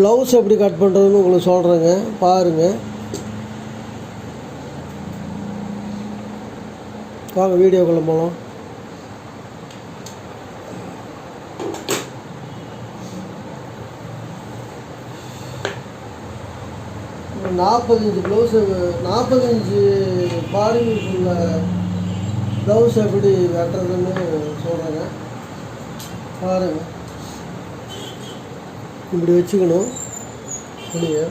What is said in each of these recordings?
Blouse எப்படி cut பண்ணுறதுன்னு உங்களுக்கு சொல்கிறேங்க பாருங்கள் வாங்க வீடியோக்குள்ளே போகலாம் நாற்பத்தஞ்சு நாற்பது இன்ச்சு ப்ளவுஸு நாற்பது பாடிக்குள்ள ப்ளவுஸ் எப்படி வெட்டுறதுன்னு சொல்கிறேங்க பாருங்கள் இப்படி வச்சுக்கணும். துணியை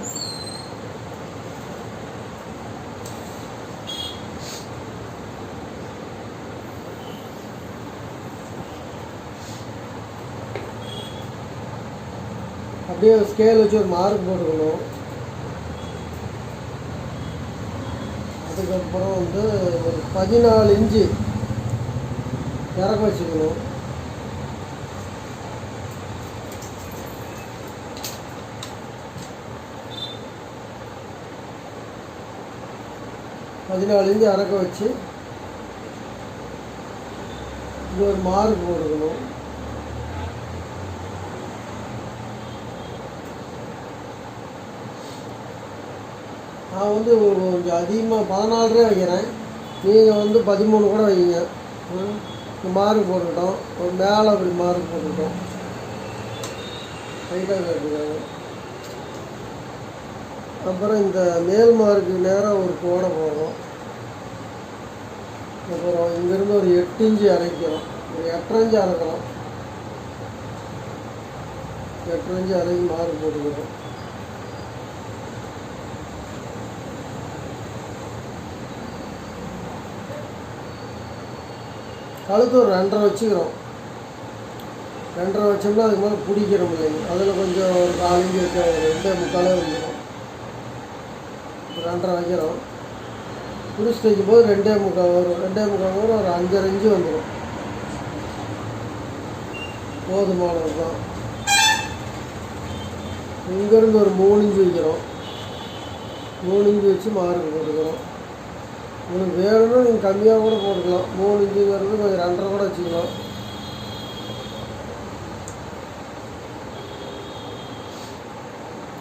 அப்படியே ஸ்கேல் வச்சு ஒரு மார்க் போட்டுக்கணும். அதுக்கப்புறம் வந்து ஒரு பதினாலு இன்ச்சு இறக்க வச்சுக்கணும். பதினாலு இன்ச்சு வச்சு இது ஒரு மார்க் போட்டுக்கணும். நான் வந்து கொஞ்சம் அதிகமாக பதினாலு ரூபா வைக்கிறேன். நீங்கள் வந்து பதிமூணு கூட வைங்க. ம். மார்க் போட்டுக்கிட்டோம். ஒரு மேலே அப்படி மார்க் போட்டுட்டோம் ரைட்டாக கேட்டுக்காங்க. அப்புறம் இந்த மேல் மார்க்கு நேராக ஒரு கோடை போடுறோம் அப்புறம் இங்கேருந்து ஒரு எட்டு இஞ்சி அரைக்கிறோம் ஒரு எட்டரை அரைக்கிறோம் எட்டரை இன்ச்சு அரைக்கி மார்க் போட்டுக்கிறோம் கழுத்து ஒரு ரெண்டரை வச்சுக்கிறோம். ரெண்டரை வச்சோம்னா அதுக்கு மேலே பிடிக்கிறோம் இல்லைங்க அதில் கொஞ்சம் ஒரு கால் இஞ்சி ரெண்டே முக்காலே வந்துடும் ரெண்டரை வைக்கிறோம் பிடிச்சி தைக்கும் போது ரெண்டே முக்கால் வரும் ரெண்டே முக்கால் வரும் ஒரு அஞ்சரை இன்ச்சு வந்துடும் போதுமானது தான் இங்கேருந்து ஒரு மூணு இன்ச்சு வைக்கிறோம் மூணு இன்ச்சு வச்சு மார்க் போட்டுக்கிறோம் உங்களுக்கு வேணும்னா நீங்கள் கம்மியாக கூட போட்டுக்கலாம் மூணு இன்ச்சுங்கிறது கொஞ்சம் ரெண்டரை கூட வச்சுக்கலாம்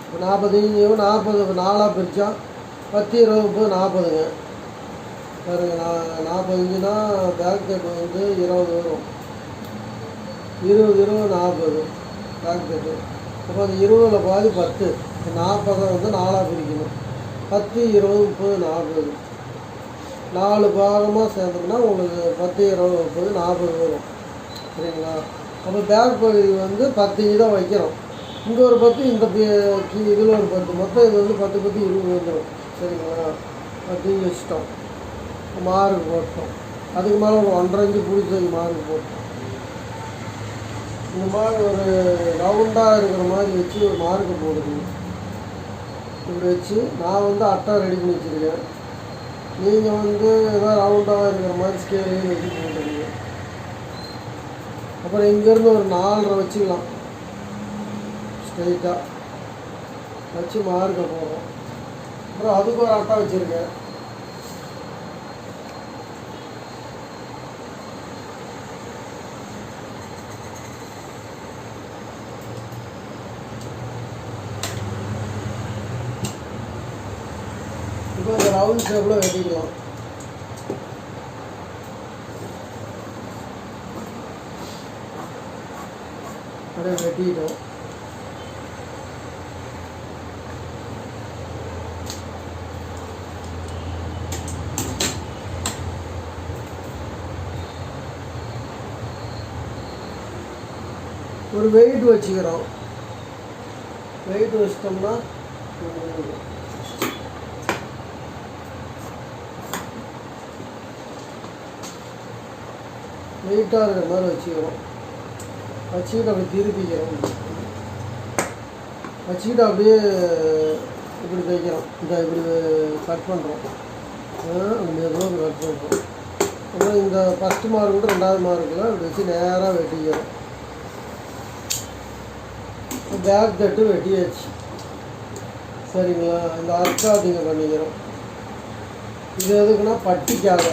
இப்போ நாற்பது இன்ச்சு நாற்பது நாலாக பிரித்தா பத்து இருபது முப்பது நாற்பதுங்க. பாருங்க நான் நாற்பது இன்ச்சுனா பேக் கட்டு வந்து இருபது வரும். இருபது இருபது நாற்பது பேக் கட்டு அப்போ அந்த இருபதில் பாதி பத்து. நாற்பதை வந்து நாலாக பிரிக்கணும். பத்து இருபது முப்பது நாற்பது. நாலு பாகமாக சேர்ந்தோம்னா உங்களுக்கு பத்து இருபது முப்பது நாற்பது வரும். சரிங்களா? அப்போ பேக் பகுதி வந்து பத்து இன்ச்சு தான் வைக்கிறோம் இங்கே ஒரு பத்து இந்த இதில் ஒரு பத்து. மொத்தம் இது வந்து பத்து பத்து இருபது வந்துடும் சரிங்களா பத்து இன்ச்சு வச்சிட்டோம். மார்க் போட்டோம். அதுக்கு மேலே ஒரு ஒன்றரை இன்ச்சு பிடிச்ச மார்க் போட்டோம். இந்த மாதிரி ஒரு ரவுண்டாக இருக்கிற மாதிரி வச்சு ஒரு மார்க்கு போடுங்க. இப்படி வச்சு நான் வந்து அட்டை ரெடி பண்ணி வச்சுருக்கேன். நீங்கள் வந்து ஏதோ ரவுண்டாக இருக்கிற மாதிரி ஸ்கேலையும் வச்சு போட்டுருங்க அப்புறம் இங்கேருந்து ஒரு நாலரை வச்சுக்கலாம். ஸ்ட்ரைட்டாக வச்சு மார்க்கை போடுறோம். அப்புறம் அதுக்கு ஒரு அட்டை வச்சுருக்கேன். இப்போ இந்த ரவுண்ட் ஷேப்பில் வெட்டிக்கலாம். அப்படியே வெட்டிட்டோம். ஒரு வெயிட் வச்சுக்கிறோம். வெயிட் வச்சிட்டோம்னா வெயிட்டாக இருக்கிற மாதிரி வச்சுக்கிறோம். வச்சுக்கிட்டு அப்படியே திருப்பிக்கிறோம். வச்சுக்கிட்டு அப்படியே இப்படி தைக்கிறோம் இந்த இப்படி கட் பண்ணுறோம் மெதுவாக கட் பண்ணுறோம் அப்புறம் இந்த ஃபஸ்ட்டு மார்க் கூட ரெண்டாவது மார்க்கெலாம் இப்படி வச்சு நேராக வெட்டிக்கிறோம். பேக் தட்டு வெட்டியாச்சு. சரிங்களா? இந்த அர்க்காதிங்க பண்ணிக்கிறோம். இது எதுக்குன்னா பட்டிக்காக.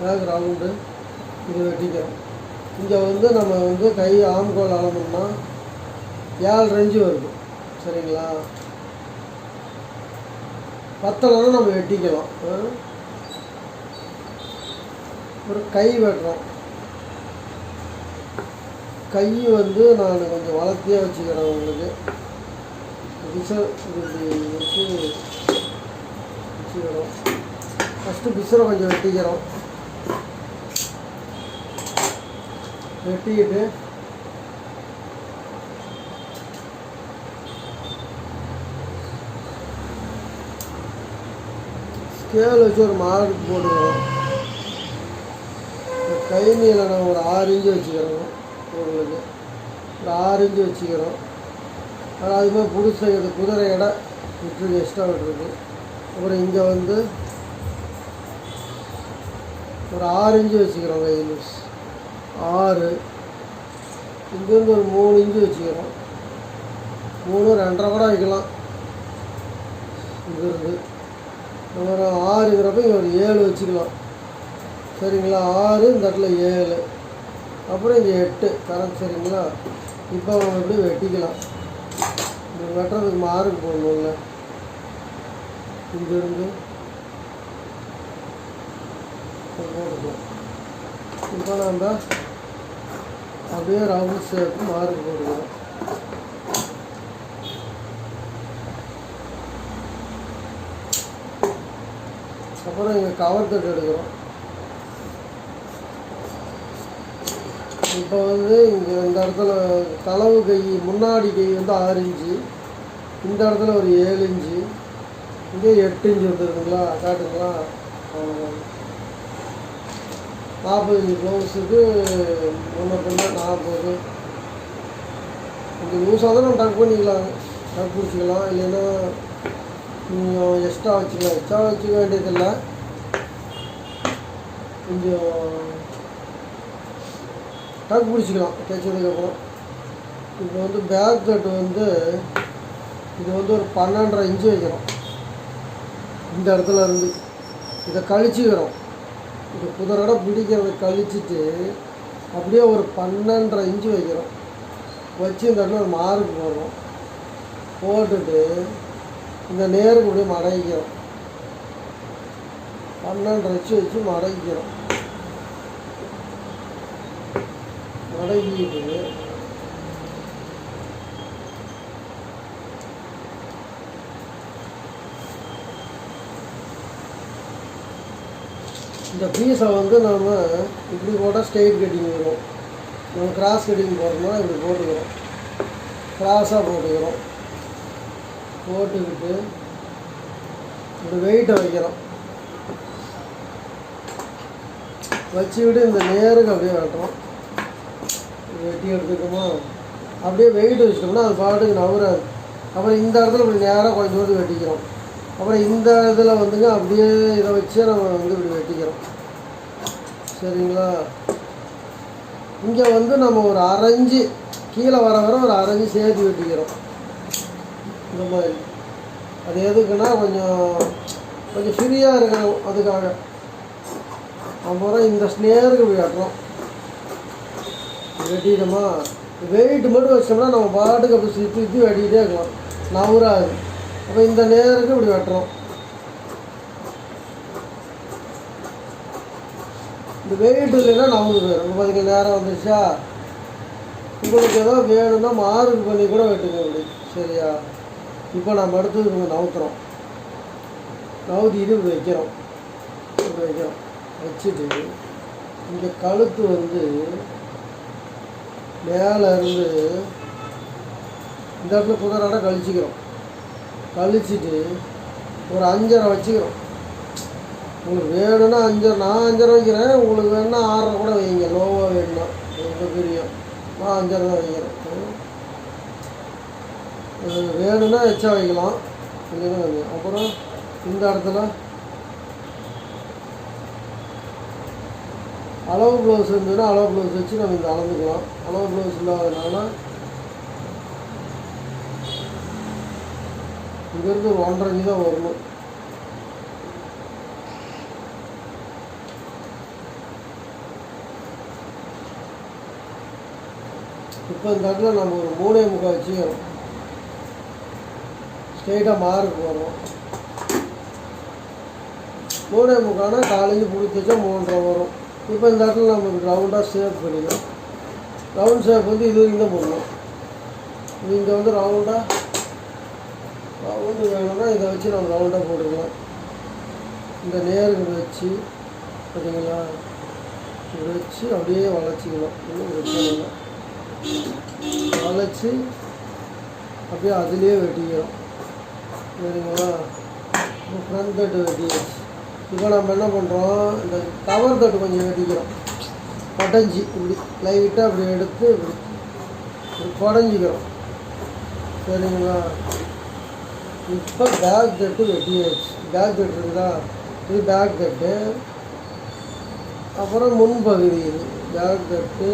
பேக் ரவுண்டு இது வெட்டிக்கிறோம். இங்கே வந்து நம்ம வந்து கை ஆம்கோல் அளந்தோம்னா ஏழு இன்ச்சு வருது. சரிங்களா? பத்தலைன்னா நம்ம வெட்டிக்கலாம். ஒரு கை வெட்டுறோம். கை வந்து நான் கொஞ்சம் வளர்த்தியே வச்சுக்கிறேன் உங்களுக்கு. பிச வச்சு வச்சுக்கிறோம். ஃபஸ்ட்டு பிசரை கொஞ்சம் வெட்டிக்கிறோம். வெட்டிக்கிட்டு ஸ்கேல் வச்சு ஒரு மார்க் போட்டுக்கிறோம். இந்த கை நீளம் நான் ஒரு ஆறு இன்ச்சு வச்சுக்கிறோம். உங்களுக்கு ஒரு ஆறு இன்ச்சு வச்சுக்கிறோம். ஆனால் அது மாதிரி இது குதிரை எடை விட்டுருக்கு எக்ஸ்ட்ரா விட்டுருக்கு. அப்புறம் இங்கே வந்து ஒரு ஆறு இன்ச்சு வச்சுக்கிறோம் கை ஆறு. இங்கேருந்து ஒரு மூணு இன்ச்சு வச்சுக்கிறோம். மூணு ரெண்டரை கூட வைக்கலாம். இங்கேருந்து ஒரு ஆறுங்கிறப்ப இங்கே ஒரு ஏழு வச்சுக்கலாம். சரிங்களா? ஆறு இந்த இடத்துல ஏழு. அப்புறம் இங்கே எட்டு கரெக்ட் சரிங்களா? இப்போ நம்ம இப்படி வெட்டிக்கலாம். இது வெட்டுறதுக்கு மார்க் போடணும்ல. இங்கேருந்து போட்டுக்கலாம். இப்போ நம்ம அப்படியே ரவுண்ட் ஷேப்பு மார்க் போடுவோம் அப்புறம் இங்கே கவர் தட்டு எடுக்கிறோம். இப்போ வந்து இங்கே இந்த இடத்துல தளவு கை முன்னாடி கை வந்து ஆறு இன்ச்சு. இந்த இடத்துல ஒரு ஏழு இன்ச்சு. இங்கே எட்டு இன்ச்சு வந்துருக்குங்களா? காட்டுங்களா? நாற்பது இன்ச்சு ப்ளவுஸுக்கு முன்ன பின்ன நாற்பது. கொஞ்சம் லூஸாக தான் நம்ம டக் பண்ணிக்கலாம். டக் பிடிச்சிக்கலாம். இல்லைன்னா கொஞ்சம் எக்ஸ்ட்ரா வச்சுக்கலாம். எக்ஸ்ட்ரா வச்சுக்க வேண்டியதில்லை. கொஞ்சம் டக் பிடிச்சிக்கலாம் தேய்ச்சதுக்கப்புறம் இப்போ வந்து பேக் தட்டு வந்து இது வந்து ஒரு பன்னெண்டரை இன்ச்சு வைக்கிறோம் இந்த இடத்துல இருந்து. இதை கழிச்சுக்கிறோம் இந்த புதரோட பிடிக்கிறத கழிச்சிட்டு அப்படியே ஒரு பன்னெண்டரை இன்ச்சு வைக்கிறோம் வச்சு இந்த இடத்துல ஒரு மார்க் போடுறோம் போட்டுட்டு இந்த நேருக்கு அப்படியே மடக்கிக்கிறோம் பன்னெண்டரை வச்சு வச்சு மடக்கிக்கிறோம் மடக்கிட்டு இந்த பீஸை வந்து நாம் இப்படி போட்டால் ஸ்ட்ரெயிட் கட்டிங் வரும். நம்ம கிராஸ் கட்டிங் போடுறோம்னா இப்படி போட்டுக்கிறோம். கிராஸாக போட்டுக்கிறோம். போட்டுக்கிட்டு ஒரு வெயிட்டை வைக்கிறோம். வச்சுக்கிட்டு இந்த நேருக்கு அப்படியே வெட்டுறோம். வெட்டி எடுத்துக்கோமா? அப்படியே வெயிட் வச்சிட்டோம்னா அது பாட்டுக்கு நவராது அப்புறம் இந்த இடத்துல இப்படி நேராக கொஞ்சம் தூரத்து வெட்டிக்கிறோம். அப்புறம் இந்த இதில் வந்துங்க அப்படியே இதை வச்சு நம்ம வந்து இப்படி வெட்டிக்கிறோம். சரிங்களா? இங்கே வந்து நம்ம ஒரு அரைஞ்சு கீழே வர வர ஒரு அரைஞ்சு சேர்த்து வெட்டிக்கிறோம். இந்த மாதிரி. அது எதுக்குன்னா கொஞ்சம் கொஞ்சம் ஃப்ரீயாக இருக்கணும் அதுக்காக. அப்புறம் இந்த ஸ்னேருக்கு இப்படி வெட்டுறோம் வெட்டிட்டோமா? வெயிட் மட்டும் வச்சோம்னா நம்ம பாட்டுக்கு அப்படி சுற்றி சுற்றி வெட்டிக்கிட்டே இருக்கலாம். நவராது அப்போ இந்த நேருக்கு இப்படி வெட்டுறோம். இந்த வெயிட் இல்லைன்னா நவுந்து போயிடும் இப்போ பார்த்தீங்க நேரம் வந்துச்சா உங்களுக்கு ஏதோ வேணும்னா மார்க் பண்ணி கூட வெட்டுங்க இப்படி சரியா? இப்போ நம்ம அடுத்தது இவங்க நவுத்துறோம். நவுத்திட்டு இப்படி வைக்கிறோம். இப்படி வைக்கிறோம். வச்சுட்டு இங்கே கழுத்து வந்து மேலே இருந்து இந்த இடத்துல குதிராட கழிச்சிக்கிறோம். கழிச்சிட்டு ஒரு அஞ்சரை வச்சுக்கிறோம். உங்களுக்கு வேணும்னா அஞ்சரை நான் அஞ்சரை வைக்கிறேன். உங்களுக்கு வேணும்னா ஆறரை கூட வைங்க. லோவாக வேணும்னா. ரொம்ப பிரியம் நான் அஞ்சரை தான் வைக்கிறேன். வேணும்னா எச்சா வைக்கலாம். வைங்க அப்புறம் இந்த இடத்துல அளவு ப்ளவுஸ் இருந்ததுன்னா அளவு ப்ளவுஸ் வச்சு நம்ம இந்த அளந்துக்கலாம். அளவு ப்ளவுஸ் இல்லாததுனால இங்கேருந்து ஒரு ஒன்றரை தான் வரணும். இப்போ இந்த இடத்துல நம்ம ஒரு மூணே முக்கால் வச்சு ஸ்ட்ரெயிட்டாக மார்க் வரும் மூணே முக்கால்னா காலையில் பிடிச்சி வச்சா மூன்றரை வரும். இப்போ இந்த இடத்துல நம்ம ரவுண்டாக ஷேப் பண்ணிக்கலாம் ரவுண்ட் ஷேப் வந்து இது வரைக்கும் தான் போடணும். இது இங்கே வந்து ரவுண்டாக ரவுண்டு வேணும்னா இதை வச்சு நம்ம ரவுண்டாக போட்டுக்கலாம். இந்த நேருக்கு வச்சு பார்த்தீங்களா? இப்படி வச்சு அப்படியே வளைச்சிக்கலாம். ஒன்றும் இல்லை. வளைச்சி அப்படியே அதுலேயே வெட்டிக்கிறோம். சரிங்களா? ஃப்ரண்ட் தட்டு வெட்டியாச்சு. இப்போ நம்ம என்ன பண்ணுறோம் இந்த கவர் தட்டு கொஞ்சம் வெட்டிக்கிறோம். பட்டஞ்சி இப்படி லைட்டாக அப்படி எடுத்து இப்படி இப்படி சரிங்களா? இப்போ பேக் தட்டு வெட்டியாச்சு. பேக் தட்டு இருக்குதா? இது பேக் தட்டு அப்புறம் முன்பகுதி இது. பேக் தட்டு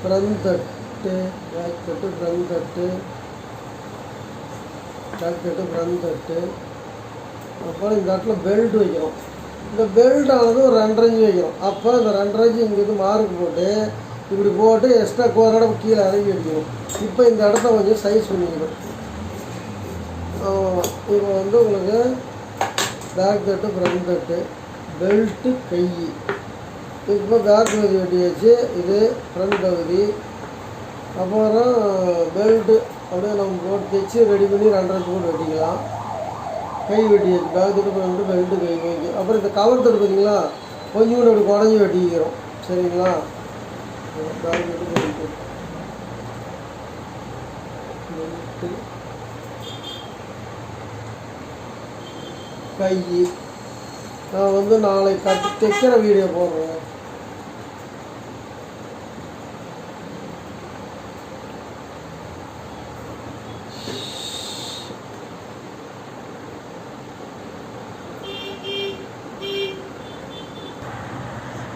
ஃப்ரண்ட் தட்டு பேக் தட்டு ஃப்ரண்ட் தட்டு பேக் தட்டு ஃப்ரண்ட் தட்டு அப்புறம் இந்த இடத்துல பெல்ட் வைக்கிறோம். இந்த பெல்ட் ஆனது ஒரு ரெண்டரைஞ்சு வைக்கிறோம். அப்போ இந்த ரெண்டரைஞ்சு இங்கேருந்து இங்கிருந்து மார்க் போட்டு இப்படி போட்டு எக்ஸ்ட்ரா கோரோட கீழே இறங்கி அடிக்கணும் இப்போ இந்த இடத்த கொஞ்சம் சைஸ் பண்ணிக்கணும் இப்போ வந்து உங்களுக்கு பேக் தட்டு ஃப்ரண்ட் தட்டு பெல்ட்டு கை. இப்போ பேக் பகுதி வெட்டியாச்சு. இது ஃப்ரண்ட் பகுதி. அப்புறம் பெல்ட்டு அப்படியே நம்ம போட்டு தைச்சு ரெடி பண்ணி ரெண்டரை போட்டு வெட்டிக்கலாம். கை வெட்டி பேக் தட்டு ஃப்ரண்ட்டு பெல்ட்டு கை வைக்க அப்புறம் இந்த கவர் தட்டு பார்த்தீங்களா கொஞ்சம் கூட அப்படி குடஞ்சி வெட்டிக்கிறோம். சரிங்களா? பேக் தட்டு கை. நான் வந்து நாளை கட்டு தைக்கிற வீடியோ போடுறேன்.